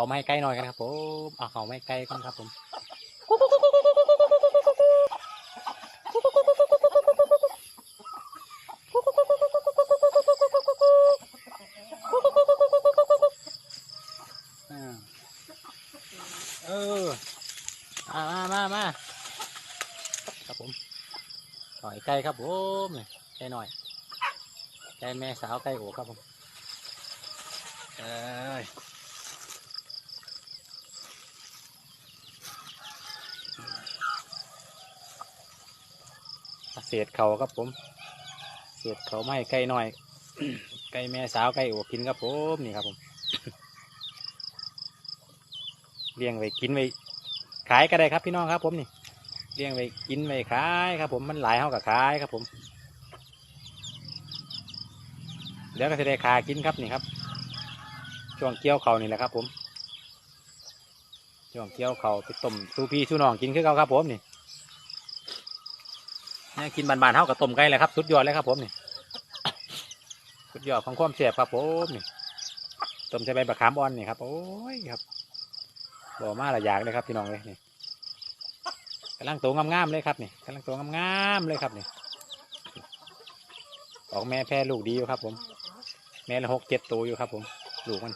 เขาไม่ให้ใกล้หน่อยกันครับผมเอาเขาไม่ใกล้กันครับผมอ่าเออมามามามาครับผมหน่อยไก่ครับผมนี่ไก่หน่อยไก่แม่สาวไก่โอครับผมเอ้ย เศษเขาครับผม เศษเขาไม่ไก่หน่อย ไก่แม่สาวไก่โอกินครับผมนี่ครับผม เลี้ยงไว้กินไว้ขายก็ได้ครับพี่น้องครับผมนี่ เลี้ยงไว้กินไว้ขายครับ ผมมันหลายเท่ากับขายครับผมเดี๋ยวก็จะได้ขากินครับนี่ครับ ช่วงเกี่ยวเขานี่แหละครับ ผมช่วงเกี่ยวเขาไปต้มสูพี่สูน้องกินคือเขาครับผมนี่ นี่กินบานๆเท่ากับต้มไก่เลยครับสุดยอดเลยครับ ผมนี่สุดยอดของความเสียบครับผมนี่ต้มใส่ใบบักขามอ่อนนี่ครับโอ้ยครับบ่มาละอยากเลยครับพี่น้องเลยนี่กำลังโตงามๆเลยครับนี่กำลังโตงามๆเลยครับนี่ออกแม่แพร่ลูกดีอยู่ครับ ผม แม่ละหกเจ็ดตัวอยู่ครับ ผม ลูกมัน